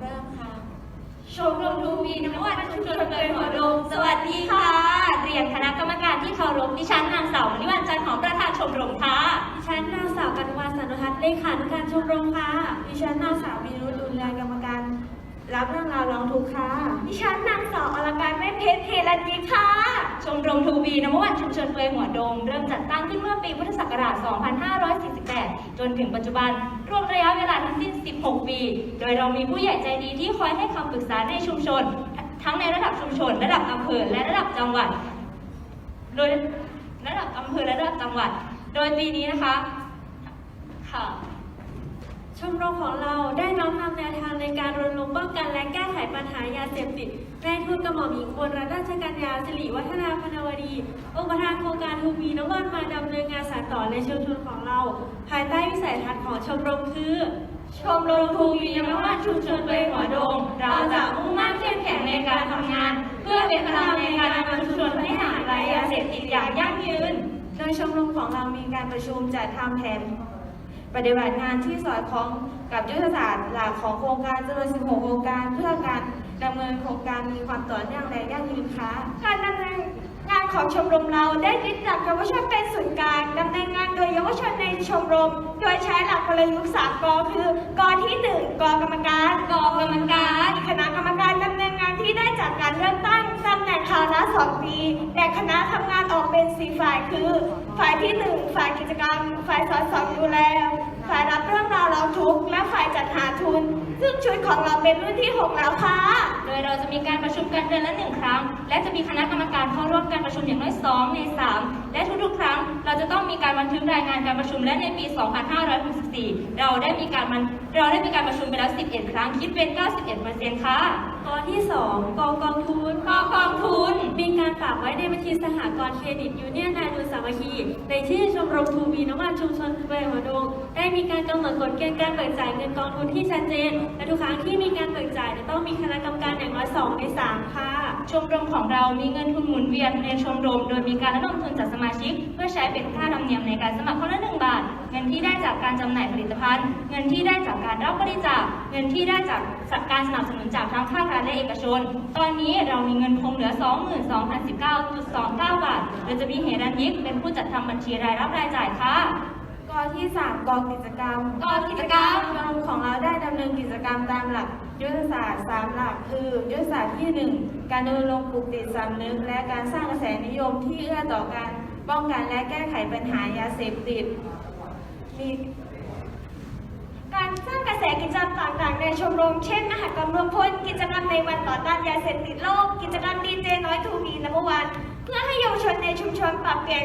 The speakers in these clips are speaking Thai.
เริ่มค่ะชมรมทูบีนวัตชุมชนเปิดหัวดงสวัสดีค่ะ เรียนคณะกรรมการที่เคารพดิฉันนางสาวมณิวันจันทร์หอมประธานชมรมค่ะดิฉันนางสาวกัญวาสันุทัศน์เลขานุการชมรมค่ะดิฉันนางสาวมีรุตดุลแลกรรมการ รับเรื่องราวร้องทุกข์ค่ะดิฉันนางสาวอลการแม่เพชรเทรันยิค่ะ ชมรมทูบีนวัตชุมชนเปิดหัวดง เริ่มจัดตั้งขึ้นเมื่อปีพุทธศักราช 2548 จนถึงปัจจุบัน รวมระยะเวลาทั้งสิ้น 16 ปี โดยเรามีผู้ใหญ่ใจดีที่คอยให้คำปรึกษาในชุมชน ทั้งในระดับชุมชน ระดับอำเภอ และระดับจังหวัด โดยระดับอำเภอและระดับจังหวัด โดยปีนี้นะคะ ค่ะ ชมรมของเราได้น้อมนำแนวทางในการรณรงค์ป้องกันและแก้ไขปัญหายาเสพติดแม่ทูตกระหม่อมหญิงอุบลรัตนราชกัญญาสิริวัฒนาพนวดี องค์ประธานโครงการทูบีนวันมาดำเนินงานสานต่อในชุมชนของเรา ภายใต้วิสัยทัศน์ของชมรมคือ ชมรมทูบีนวัตชุมชนเปหัวโดงเราจะมุ่งมั่นเข้มแข็งในการทำงาน เพื่อเป็นพลังในการนำชุมชนให้ห่างไกลยาเสพติดอย่างยั่งยืน โดยชมรมของเรามีการประชุมจัดทำแผน ปฏิบัติงานที่สอดคล้องกับยุทธศาสตร์หลักของโครงการจำนวน16 โครงการเพื่อการดำเนินโครงการมีความต่อเนื่องและยั่งยืนค่ะการดำเนินงานของชมรมเราได้ยึดหลักเยาวชนเป็นศูนย์กลางดำเนินงานโดยเยาวชนในชมรม โดยใช้หลักกลยุทธ์สามกอคือกอที่หนึ่งกกรรมการกกรรมการคณะกรรมการดำเนินงานที่ได้จากการเริ่มตั้งตำแหน่งคราวละสองปีแต่คณะทำงานออกเป็นสี่ฝ่ายคือ ฝ่ายที่หนึ่งฝ่ายกิจกรรม ฝ่ายสอดส่องดูแล ฝ่ายรับเรื่องราวร้องทุกข์และฝ่ายจัดหาทุน ซึ่งชุดของเราเป็นรุ่นที่หกแล้วค่ะ โดยเราจะมีการประชุมกันเดือนละหนึ่งครั้ง และจะมีคณะกรรมการเข้าร่วมการประชุมอย่างน้อย2ใน3 และทุกๆ ครั้งเราจะต้องมีการบันทึกรายงานการประชุมและในปี 2564 เราได้มีการมันเราได้มีการประชุมไปแล้ว 11 ครั้งคิดเป็น 91%ค่ะกอที่2กองกองทุนกองกองทุน มีการฝากไว้ในบัญชีสหกรณ์เครดิตยูเนียนนาดูสามัคคี ในที่ชมรมทูบีนวัตชุมชนเบยหัวดงได้มีการกำหนดกฎเกณฑ์การเบิกจ่ายเงินกองทุนที่ชัดเจน และทุกครั้งที่มีการเบิกจ่ายจะต้องมีคณะกรรมการอย่างน้อย2ใน3ค่ะ ชมรมของเรามีเงินทุนหมุนเวียนในชมรม โดยมีการระดมทุนจากสมาชิก เพื่อใช้เป็นค่าธรรมเนียมในการสมัครคนละหนึ่งบาท เงินที่ได้จากการจำหน่ายผลิตภัณฑ์ เงินที่ได้จากการรับบริจาค เงินที่ได้จากการสนับสนุนจากทั้งภาครัฐและเอกชน ตอนนี้เรามีเงินคงเหลือ 22,019.29 บาท โดยจะมีเหรัญยิกเป็นผู้จัดทำบัญชีรายรับรายจ่ายค่ะ กอที่ 3 กองกิจกรรม กองกิจกรรมชมรมของเราได้ดำเนินกิจกรรมตามหลัก ยุทธศาสตร์ 3 หลัก คือ ยุทธศาสตร์ที่ 1 การดำเนินลงปลูกติดสำนึก และการสร้างกระแสนิยมที่เอื้อต่อการป้องกันและแก้ไขปัญหายาเสพติดมีการสร้างกระแสกิจกรรมต่างๆ ในชมรม เช่น มหกรรมรวมพล กิจกรรมในวันต่อต้านยาเสพติดโลก กิจกรรมดีเจน้อยทูบีนับวัน เพื่อให้เยาวชนในชุมชนปรับเปลี่ยน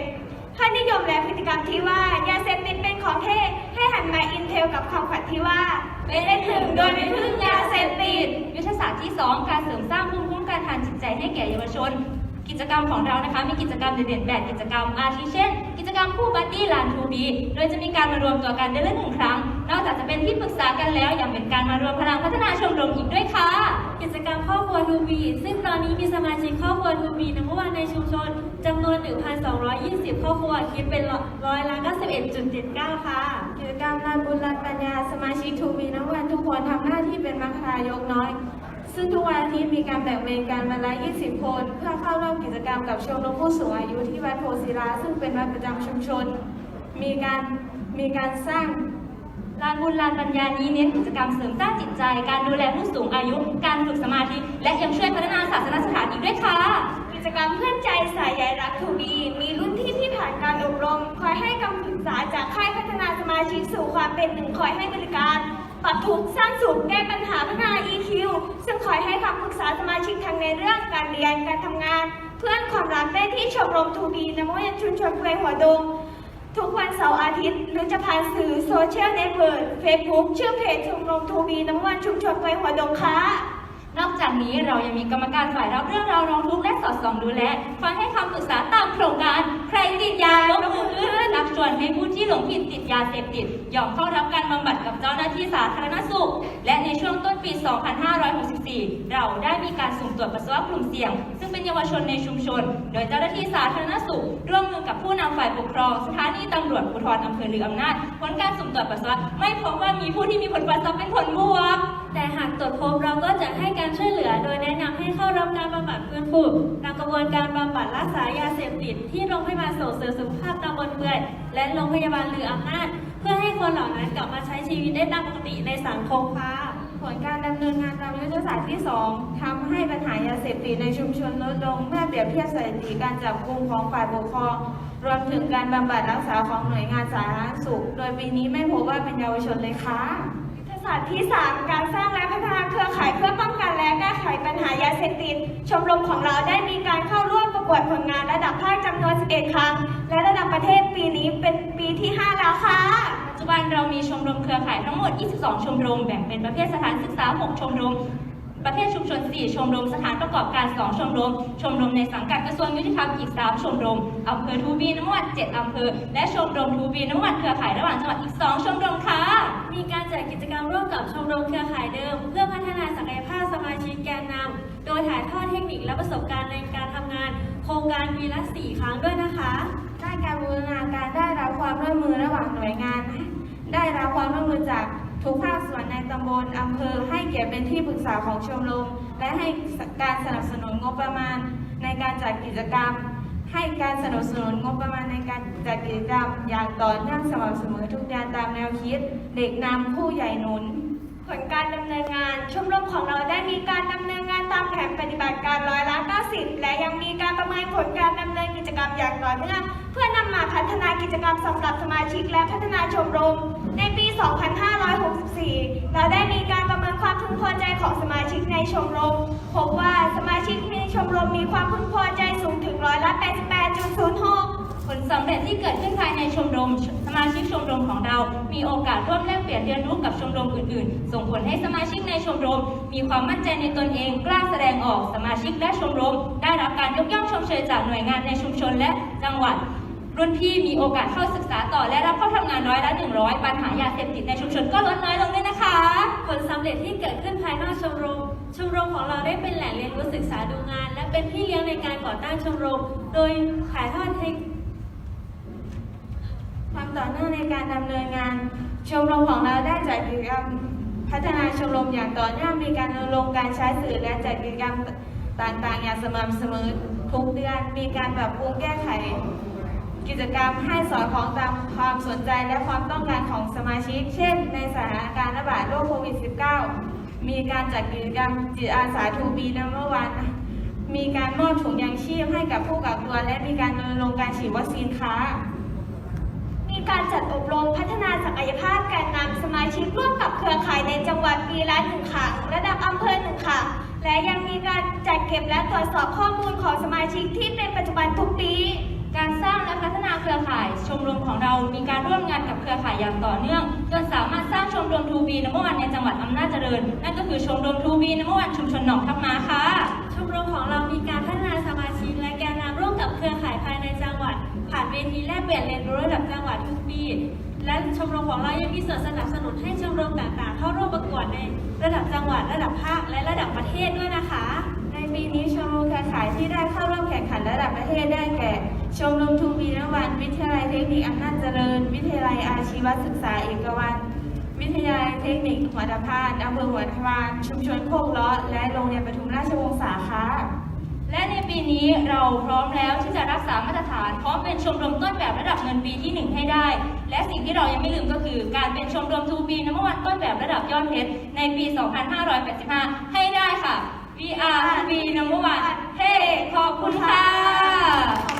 ค่านิยมและพฤติกรรมที่ว่ายาเสพติดเป็นของเท่ให้หันมาอินเทลกับความฝันที่ว่าเป็นหนึ่งโดยไม่พึ่งยาเสพติดยุทธศาสตร์ที่ 2 การเสริมสร้างภูมิคุ้มกันทางจิตใจให้แก่เยาวชน กิจกรรมของเรานะคะมีกิจกรรมเด่นๆแบบกิจกรรมอาทิเช่น กิจกรรมคู่บัดดี้ลานทูบีโดยจะมีการมารวมตัวกันเดือนละหนึ่งครั้ง นอกจากจะเป็นที่ปรึกษากันแล้วยังเป็นการมารวมพลังพัฒนาชมรมอีกด้วยค่ะ กิจกรรมครอบครัวทูบีซึ่งตอนนี้มีสมาชิกครอบครัวทูบีนับวันในชุมชนจำนวน 1,220 ครอบครัวคิดเป็นร้อยละ91.79 ค่ะ กิจกรรมลานบุญลานปัญญาสมาชิกทูบีนับวันทุกคนทำหน้าที่เป็นมัคคายกน้อย ซึ่งทุกวันอาทิตย์มีการแบ่งเวรกันวันละ 20 คน เพื่อเข้าร่วมกิจกรรมกับชมรมผู้สูงอายุที่วัดโพศิลา ซึ่งเป็นวัดประจำชุมชน มีการมีการสร้างลานบุญลานปัญญานี้เน้นกิจกรรมเสริมสร้างจิตใจ การดูแลผู้สูงอายุ การฝึกสมาธิ และยังช่วยพัฒนาศาสนสถานอีกด้วยค่ะกิจกรรมเพื่อนใจสายใยรักทูบีมีรุ่นที่ที่ผ่านการอบรม คอยให้คำปรึกษาจากค่ายพัฒนาสมาชิกสู่ความเป็นหนึ่งคอยให้บริการ ปรับทุกข์สร้างสุขแก้ปัญหาพัฒนา EQ ซึ่งคอยให้คำปรึกษาสมาชิกทั้งในเรื่องการเรียนการทำงาน เพื่อนความรักได้ที่ชมรมทูบีนโมยันชุมชนเพลหัวดง ทุกวันเสาร์อาทิตย์หรือจะผ่านสื่อโซเชียลเน็ตเวิร์กเฟซบุ๊กชื่อเพจชมรมทูบีน้ำวันชุมชนเพลหัวดงค่ะนอกจากนี้เรายังมีกรรมการฝ่ายรับเรื่องราวร้องทุกข์และสอดส่องดูแลคอยให้คำปรึกษาตามโครงการใครติดยายกมือ ในรับชวนให้ผู้ที่หลงผิดติดยาเสพติดยอมเข้ารับการบำบัดกับเจ้าหน้าที่สาธารณสุข และในช่วงต้นปี 2564 เราได้มีการสุ่มตรวจปัสสาวะกลุ่มเสี่ยง ซึ่งเป็นเยาวชนในชุมชน โดยเจ้าหน้าที่สาธารณสุข ร่วมมือกับผู้นำฝ่ายปกครองสถานีตำรวจภูธรอำเภอลืออำนาจผลการสุ่มตรวจปัสสาวะไม่พบว่ามีผู้ที่มีผลปัสสาวะเป็นผลบวกแต่หากตรวจพบเราก็จะให้การช่วยเหลือ โดยแนะนำให้เข้ารับการบำบัดฟื้นฟูตามกระบวนการบำบัดรักษายาเสพติดที่โรงพยาบาลส่งเสริมสุข และโรงพยาบาลหรืออำนาจ เพื่อให้คนเหล่านั้นกลับมาใช้ชีวิตได้ตามปกติในสังคมค่ะผลการดำเนินงานตามยุทธศาสตร์ที่ 2ทำให้ปัญหายาเสพติดในชุมชนลดลงเมื่อเปรียบเทียบสถิติการจับกลุ่มของฝ่ายปกครอง รวมถึงการบำบัดรักษาของหน่วยงานสาธารณสุข โดยปีนี้ไม่พบว่าเป็นเยาวชนเลยค่ะ ศาสตร์ที่ 3 การสร้างและพัฒนาเครือข่ายเพื่อป้องกันและแก้ไขปัญหายาเสพติด ชมรมของเราได้มีการเข้าร่วมประกวดผลงานระดับภาคจำนวน 11 ครั้ง และระดับประเทศปีนี้เป็นปีที่ 5 แล้วค่ะ ปัจจุบันเรามีชมรมเครือข่ายทั้งหมด 22 ชมรม แบ่งเป็นประเภทสถานศึกษา 6 ชมรม ประเภทชุมชน 4 ชมรม สถานประกอบการ 2 ชมรม ชมรมในสังกัดกระทรวงยุติธรรมอีก 3 ชมรมอำเภอทูบีน้ำวัน7อำเภอ และชมรมทูบีน้ำวันเครือข่ายระหว่างจังหวัดอีก 2 ชมรมค่ะ มีการจัดกิจกรรมร่วมกับชมรมเครือข่ายเดิม เพื่อพัฒนาศักยภาพสมาชิกแกนนำโดยถ่ายทอดเทคนิคและประสบการณ์ในการทำงาน โครงการวีละสี่ครั้งด้วยนะคะด้านการบูรณาการได้รับความร่วมมือระหว่างหน่วยงาน ได้รับความร่วมมือจาก ทุกภาคส่วนในตำบลอำเภอให้เกียรติเป็นที่ปรึกษาของชมรม และให้การสนับสนุนงบประมาณในการจัดกิจกรรม ให้การสนับสนุนงบประมาณในการจัดกิจกรรม อย่างต่อเนื่องสม่ำเสมอทุกเดือนตามแนวคิด เด็กนำผู้ใหญ่หนุน ผลการดำเนินงาน ชมรมของเราได้มีการดำเนินงานตามแผนปฏิบัติการร และยังมีการประเมินผลการดำเนินกิจกรรมอย่างต่อเนื่องเพื่อนำมาพัฒนากิจกรรมสำหรับสมาชิกและพัฒนาชมรม ในปี 2564 เราได้มีการประเมินความพึงพอใจของสมาชิกในชมรม พบว่าสมาชิกในชมรมมีความพึงพอใจสูงถึงร้อยละ 88.06 ผล สำเร็จที่เกิดขึ้นภายในชมรม สมาชิกชมรมของเรา มีโอกาสร่วมแลกเปลี่ยนเรียนรู้กับชมรมอื่น ๆ ส่งผลให้สมาชิกในชมรม มีความมั่นใจในตนเอง กล้าแสดงออก สมาชิกและชมรม ได้รับการยกย่องชมเชยจากหน่วยงานในชุมชนและจังหวัดรุ่นพี่มีโอกาสเข้าศึกษาต่อและรับเข้าทำงานร้อยละ100ปัญหายาเสพติดในชุมชนก็ลดน้อยลงด้วยนะคะ ผลสำเร็จที่เกิดขึ้นภายนอกชมรม ชมรมของเราได้เป็นแหล่งเรียนรู้ศึกษาดูงาน และเป็นพี่เลี้ยงในการก่อตั้งชมรม โดยถ่ายทอดเทค ต่อเนื่องในการดำเนินงาน ชมรมของเราได้จัดกิจกรรมพัฒนาชมรมอย่างต่อเนื่องมีการรณรงค์การใช้สื่อและจัดกิจกรรมต่างๆ อย่างสม่ำเสมอทุกเดือนมีการปรับปรุงแก้ไข กิจกรรมให้สอดคล้องตามความสนใจและความต้องการของสมาชิก เช่น ในสถานการณ์ระบาดโรคโควิด -19 มีการจัดกิจกรรมจิตอาสาทูบีนัมเบอร์วันมีการมอบถุงยางชีพให้กับผู้กักตัวและมีการรณรงค์การฉีดวัคซีนค่ะ การจัดอบรมพัฒนาศักยภาพแกนนำสมาชิกร่วมกับเครือข่ายในจังหวัดปีละหนึ่งครั้งระดับอำเภอหนึ่งครั้งและยังมีการจัดเก็บและตรวจสอบข้อมูลของสมาชิกที่เป็นปัจจุบันทุกปี การสร้างและพัฒนาเครือข่าย ชมรมของเรามีการร่วมงานกับเครือข่ายอย่างต่อเนื่อง จนสามารถสร้างชมรมทูบีนเมื่อวันในจังหวัดอำนาจเจริญ นั่นก็คือชมรมทูบีนเมื่อวันชุมชนหนองทับมาค่ะ ชมรมของเรามีการพัฒนาสมาชิกและแกนนำร่วมกับเครือข่ายภายในจังหวัด ผ่านเวทีแลกเปลี่ยนเรียนรู้ระดับจังหวัดทุกปี และชมรมของเรายังมีส่วนสนับสนุนให้ชมรมต่างๆ เข้าร่วมประกวดในระดับจังหวัดระดับภาคและระดับประเทศด้วยนะคะ ในปีนี้ชมรมเครือข่ายที่ได้เข้าร่วมแข่งขันระดับประเทศได้แก่ ชมรมทูบีนวันวิทยาลัยเทคนิคอำนาจเจริญ วิทยาลัยอาชีวศึกษาเอกวันวิทยาลัยเทคนิคหัวตะพานอำเภอหัวตะพาน ชุมชนโคกล้อและโรงเรียนปทุมราชวงศ์สาขา และในปีนี้เราพร้อมแล้วที่จะรักษามาตรฐาน พร้อมเป็นชมรมต้นแบบระดับเงินปีที่ 1 ให้ได้ และสิ่งที่เรายังไม่ลืมก็คือ การเป็นชมรมทูปีน้ำมันต้นแบบระดับยอดเพชรในปี 2585 ให้ได้ค่ะ VR ทูน้ำมันเฮ้ขอบคุณค่ะ